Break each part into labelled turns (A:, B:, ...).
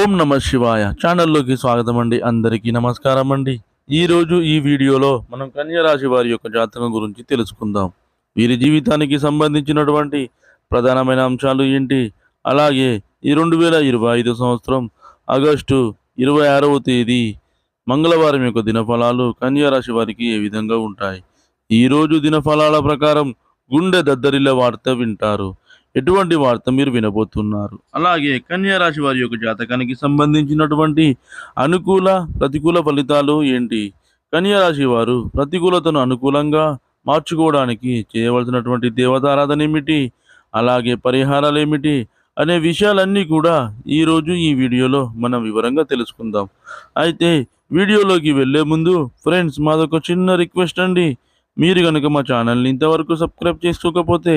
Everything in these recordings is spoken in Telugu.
A: ఓం నమ శివాయ ఛానల్లోకి స్వాగతం అండి అందరికీ నమస్కారం అండి ఈరోజు ఈ వీడియోలో మనం కన్యరాశి వారి యొక్క జాతకం గురించి తెలుసుకుందాం. వీరి జీవితానికి సంబంధించినటువంటి ప్రధానమైన అంశాలు ఏంటి? అలాగే ఈ రెండు వేల ఇరవై ఐదు సంవత్సరం ఆగస్టు ఇరవై ఆరవ తేదీ మంగళవారం యొక్క దినఫలాలు కన్యా రాశి వారికి ఏ విధంగా ఉంటాయి? ఈరోజు దినఫలాల ప్రకారం గుండె దద్దరిల్ల వార్త వింటారు. ఎటువంటి వార్త మీరు వినబోతున్నారు? అలాగే కన్యారాశి వారి యొక్క జాతకానికి సంబంధించినటువంటి అనుకూల ప్రతికూల ఫలితాలు ఏంటి? కన్యా రాశి వారు ప్రతికూలతను అనుకూలంగా మార్చుకోవడానికి చేయవలసినటువంటి దేవతారాధన ఏమిటి? అలాగే పరిహారాలు ఏమిటి? అనే విషయాలన్నీ కూడా ఈరోజు ఈ వీడియోలో మనం వివరంగా తెలుసుకుందాం. అయితే వీడియోలోకి వెళ్ళే ముందు ఫ్రెండ్స్ మాదొక చిన్న రిక్వెస్ట్ అండి. మీరు కనుక మా ఛానల్ని ఇంతవరకు సబ్స్క్రైబ్ చేసుకోకపోతే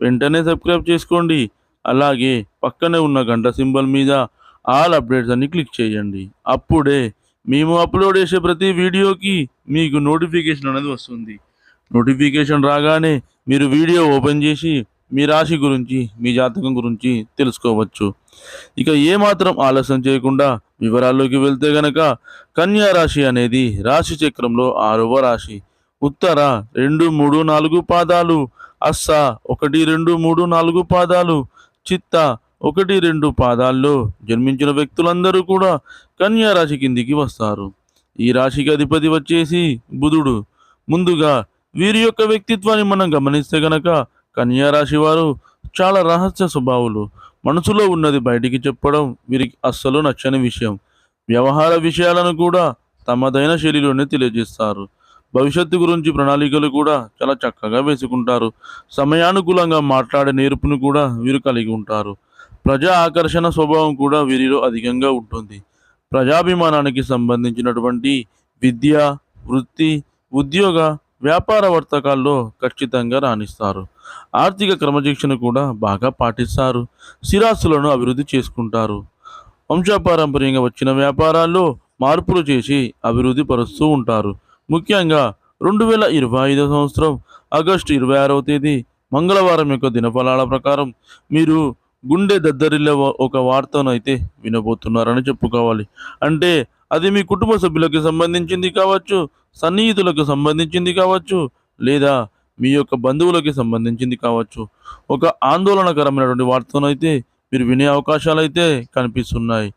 A: వెంటనే సబ్స్క్రైబ్ చేసుకోండి. అలాగే పక్కనే ఉన్న గంట సింబల్ మీద ఆల్ అప్డేట్స్ అన్ని క్లిక్ చేయండి. అప్పుడే మేము అప్లోడ్ చేసే ప్రతి వీడియోకి మీకు నోటిఫికేషన్ అనేది వస్తుంది. నోటిఫికేషన్ రాగానే మీరు వీడియో ఓపెన్ చేసి మీ రాశి గురించి మీ జాతకం గురించి తెలుసుకోవచ్చు. ఇక ఏమాత్రం ఆలస్యం చేయకుండా వివరాల్లోకి వెళ్తే గనక కన్యా రాశి అనేది రాశి చక్రంలో ఆరవ రాశి. ఉత్తర రెండు మూడు నాలుగు పాదాలు అస్స ఒకటి రెండు మూడు నాలుగు పాదాలు చిత్త ఒకటి రెండు పాదాల్లో జన్మించిన వ్యక్తులందరూ కూడా కన్యా రాశి కిందికి వస్తారు. ఈ రాశికి అధిపతి వచ్చేసి బుధుడు. ముందుగా వీరి యొక్క వ్యక్తిత్వాన్ని మనం గమనిస్తే గనక కన్యా రాశి వారు చాలా రహస్య స్వభావులు. మనసులో ఉన్నది బయటికి చెప్పడం వీరికి అస్సలు నచ్చని విషయం. వ్యవహార విషయాలను కూడా తమదైన శైలిలోనే తెలియజేస్తారు. భవిష్యత్తు గురించి ప్రణాళికలు కూడా చాలా చక్కగా వేసుకుంటారు. సమయానుకూలంగా మాట్లాడే నేర్పును కూడా వీరు కలిగి ఉంటారు. ప్రజా ఆకర్షణ స్వభావం కూడా వీరిలో అధికంగా ఉంటుంది. ప్రజాభిమానానికి సంబంధించినటువంటి విద్య వృత్తి ఉద్యోగ వ్యాపార వర్తకాల్లో ఖచ్చితంగా రాణిస్తారు. ఆర్థిక క్రమశిక్షణ కూడా బాగా పాటిస్తారు. స్థిరాస్తులను అభివృద్ధి చేసుకుంటారు. వంశపారంపర్యంగా వచ్చిన వ్యాపారాల్లో మార్పులు చేసి అభివృద్ధి పరుస్తూ ఉంటారు. ముఖ్యంగా రెండు వేల ఇరవై ఐదో సంవత్సరం ఆగస్టు ఇరవై ఆరవ తేదీ మంగళవారం యొక్క దినఫలాల ప్రకారం మీరు గుండె దద్దరిల్లే ఒక వార్తను అయితే వినబోతున్నారని చెప్పుకోవాలి. అంటే అది మీ కుటుంబ సభ్యులకు సంబంధించింది కావచ్చు సన్నిహితులకు సంబంధించింది కావచ్చు లేదా మీ యొక్క బంధువులకి సంబంధించింది కావచ్చు. ఒక ఆందోళనకరమైనటువంటి వార్తను అయితే మీరు వినే అవకాశాలు అయితే కనిపిస్తున్నాయి.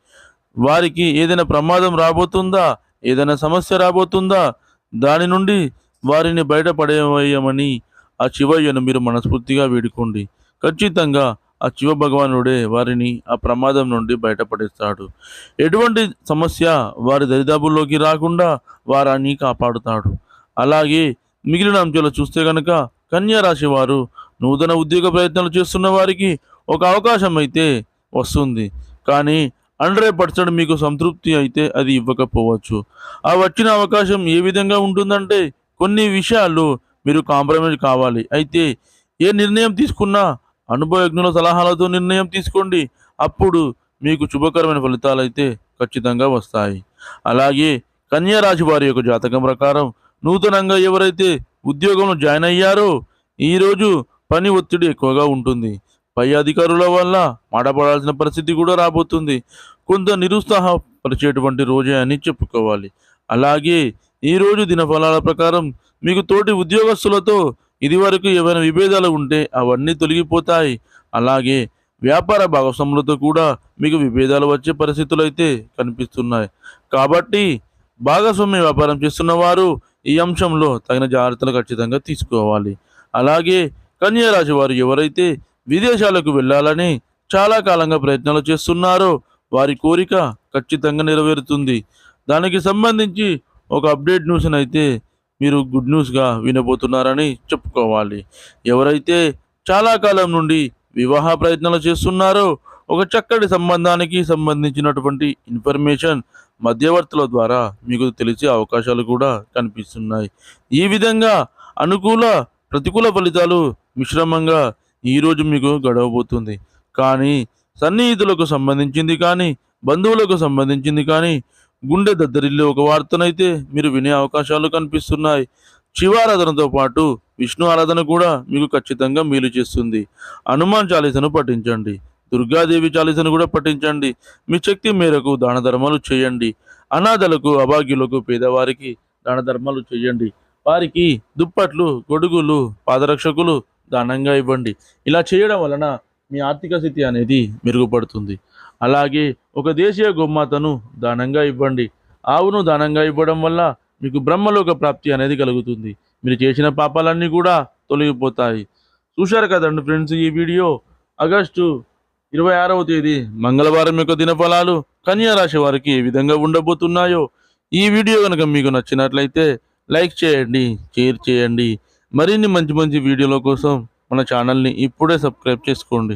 A: వారికి ఏదైనా ప్రమాదం రాబోతుందా? ఏదైనా సమస్య రాబోతుందా? దాని నుండి వారిని బయటపడేయమని ఆ శివయ్యను మీరు మనస్ఫూర్తిగా వేడుకోండి. ఖచ్చితంగా ఆ శివ భగవానుడే వారిని ఆ ప్రమాదం నుండి బయటపడేస్తాడు. ఎటువంటి సమస్య వారి దరిదాపుల్లోకి రాకుండా వారాన్ని కాపాడుతాడు. అలాగే మిగిలిన అంశాలు చూస్తే కనుక కన్యా రాశి వారు నూతన ఉద్యోగ ప్రయత్నాలు చేస్తున్న వారికి ఒక అవకాశం అయితే వస్తుంది. కానీ హండ్రెడ్ పర్సెంట్ మీకు సంతృప్తి అయితే అది ఇవ్వకపోవచ్చు. ఆ వచ్చిన అవకాశం ఏ విధంగా ఉంటుందంటే కొన్ని విషయాలు మీరు కాంప్రమైజ్ కావాలి. అయితే ఏ నిర్ణయం తీసుకున్నా అనుభవజ్ఞుల సలహాలతో నిర్ణయం తీసుకోండి. అప్పుడు మీకు శుభకరమైన ఫలితాలు అయితే ఖచ్చితంగా వస్తాయి. అలాగే కన్యారాశి వారి యొక్క జాతకం ప్రకారం నూతనంగా ఎవరైతే ఉద్యోగంలో జాయిన్ అయ్యారో ఈరోజు పని ఒత్తిడి ఎక్కువగా ఉంటుంది. పై అధికారుల వల్ల మాటపడాల్సిన పరిస్థితి కూడా రాబోతుంది. కొంత నిరుత్సాహపరిచేటువంటి రోజే అని చెప్పుకోవాలి. అలాగే ఈరోజు దినఫలాల ప్రకారం మీకు తోటి ఉద్యోగస్తులతో ఇదివరకు ఏమైనా విభేదాలు ఉంటే అవన్నీ తొలగిపోతాయి. అలాగే వ్యాపార భాగస్వాములతో కూడా మీకు విభేదాలు వచ్చే పరిస్థితులు అయితే కనిపిస్తున్నాయి. కాబట్టి భాగస్వామ్య వ్యాపారం చేస్తున్న వారు ఈ అంశంలో తగిన జాగ్రత్తలు ఖచ్చితంగా తీసుకోవాలి. అలాగే కన్యా రాశి వారు ఎవరైతే విదేశాలకు వెళ్ళాలని చాలా కాలంగా ప్రయత్నాలు చేస్తున్నారో. వారి కోరిక ఖచ్చితంగా నెరవేరుతుంది. దానికి సంబంధించి ఒక అప్డేట్ న్యూస్ అయితే మీరు గుడ్ న్యూస్గా వినబోతున్నారని చెప్పుకోవాలి. ఎవరైతే చాలా కాలం నుండి వివాహ ప్రయత్నాలు చేస్తున్నారో ఒక చక్కటి సంబంధానికి సంబంధించినటువంటి ఇన్ఫర్మేషన్ మధ్యవర్తుల ద్వారా మీకు తెలిసే అవకాశాలు కూడా కనిపిస్తున్నాయి. ఈ విధంగా అనుకూల ప్రతికూల ఫలితాలు మిశ్రమంగా ఈరోజు మీకు గడవబోతుంది. కానీ సన్నిహితులకు సంబంధించింది కానీ బంధువులకు సంబంధించింది కానీ గుండె దద్దరిల్లే ఒక వార్తనైతే మీరు వినే అవకాశాలు కనిపిస్తున్నాయి. శివారాధనతో పాటు విష్ణు ఆరాధన కూడా మీకు ఖచ్చితంగా మేలు చేస్తుంది. హనుమాన్ చాలీసను పఠించండి. దుర్గాదేవి చాలీసను కూడా పఠించండి. మీ శక్తి మేరకు దాన ధర్మాలు చేయండి. అనాథలకు అభాగ్యులకు పేదవారికి దాన ధర్మాలు చేయండి. వారికి దుప్పట్లు గొడుగులు పాదరక్షకులు దానంగా ఇవ్వండి. ఇలా చేయడం వలన మీ ఆర్థిక స్థితి అనేది మెరుగుపడుతుంది. అలాగే ఒక దేశీయ గోమాతను దానంగా ఇవ్వండి. ఆవును దానంగా ఇవ్వడం వల్ల మీకు బ్రహ్మలోక ప్రాప్తి అనేది కలుగుతుంది. మీరు చేసిన పాపాలన్నీ కూడా తొలగిపోతాయి. చూశారు కదండి ఫ్రెండ్స్ ఈ వీడియో? ఆగస్టు ఇరవై ఆరవ తేదీ మంగళవారం యొక్క దినఫలాలు కన్యా రాశి వారికి ఏ విధంగా ఉండబోతున్నాయో ఈ వీడియో కనుక మీకు నచ్చినట్లయితే లైక్ చేయండి షేర్ చేయండి. మరిన్ని మంచి మంచి వీడియోల కోసం మన ఛానల్ని ఇప్పుడే సబ్స్క్రైబ్ చేసుకోండి.